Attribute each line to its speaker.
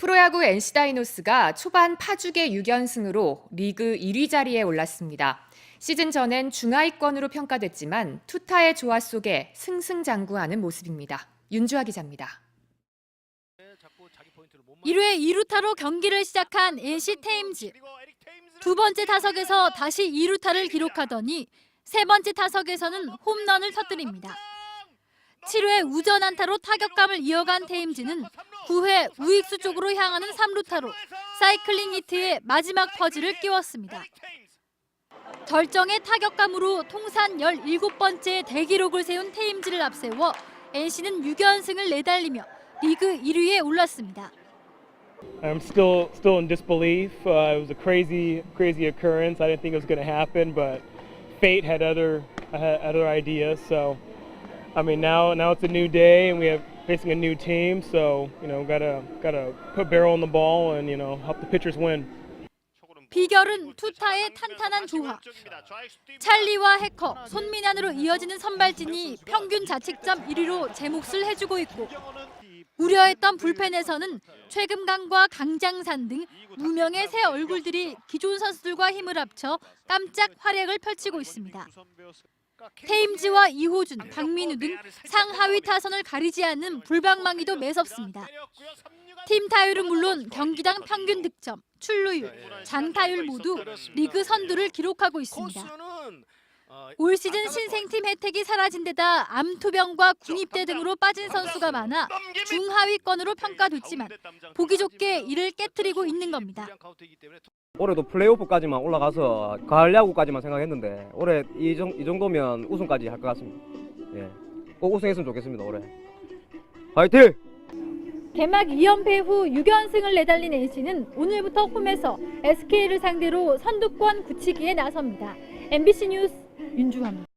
Speaker 1: 프로야구 NC 다이노스가 초반 파죽의 6연승으로 리그 1위 자리에 올랐습니다. 시즌 전엔 중하위권으로 평가됐지만 투타의 조화 속에 승승장구하는 모습입니다. 윤주아 기자입니다.
Speaker 2: 1회 2루타로 경기를 시작한 NC 테임즈. 두 번째 타석에서 다시 2루타를 기록하더니 세 번째 타석에서는 홈런을 터뜨립니다. 7회 우전 안타로 타격감을 이어간 테임즈는 9회 우익수 쪽으로 향하는 3루타로 사이클링 히트의 마지막 퍼즐을 끼웠습니다. 절정의 타격감으로 통산 17번째 대기록을 세운 테임즈를 앞세워 NC는 6연승을 내달리며 리그 1위에 올랐습니다.
Speaker 3: I'm still still in disbelief. Uh, it was a crazy crazy occurrence. I didn't think it was going to happen, but fate had other had other ideas. So, I mean, now now it's a new day, and we have facing a new team. So, you know, gotta gotta put barrel on the ball and you know help the pitchers win.
Speaker 2: 비결은 투타의 탄탄한 조화. 찰리와 해커, 손민환으로 이어지는 선발진이 평균 자책점 1위로 제 몫을 해주고 있고 우려했던 불펜에서는 최금강과 강장산 등 무명의 새 얼굴들이 기존 선수들과 힘을 합쳐 깜짝 활약을 펼치고 있습니다. 테임즈와 이호준, 박민우 등 상하위 타선을 가리지 않는 불방망이도 매섭습니다. 팀 타율은 물론 경기당 평균 득점, 출루율, 장타율 모두 리그 선두를 기록하고 있습니다. 올 시즌 신생팀 혜택이 사라진 데다 암투병과 군입대 등으로 빠진 선수가 많아 중하위권으로 평가됐지만 보기 좋게 이를 깨뜨리고 있는 겁니다.
Speaker 4: 올해도 플레이오프까지만 올라가서 가을 야구까지만 생각했는데 올해 이, 정, 이 정도면 우승까지 할 것 같습니다. 예. 꼭 우승했으면 좋겠습니다 올해. 화이팅!
Speaker 2: 개막 2연패 후 6연승을 내달린 NC는 오늘부터 홈에서 SK를 상대로 선두권 굳히기에 나섭니다. MBC 뉴스 윤주환입니다.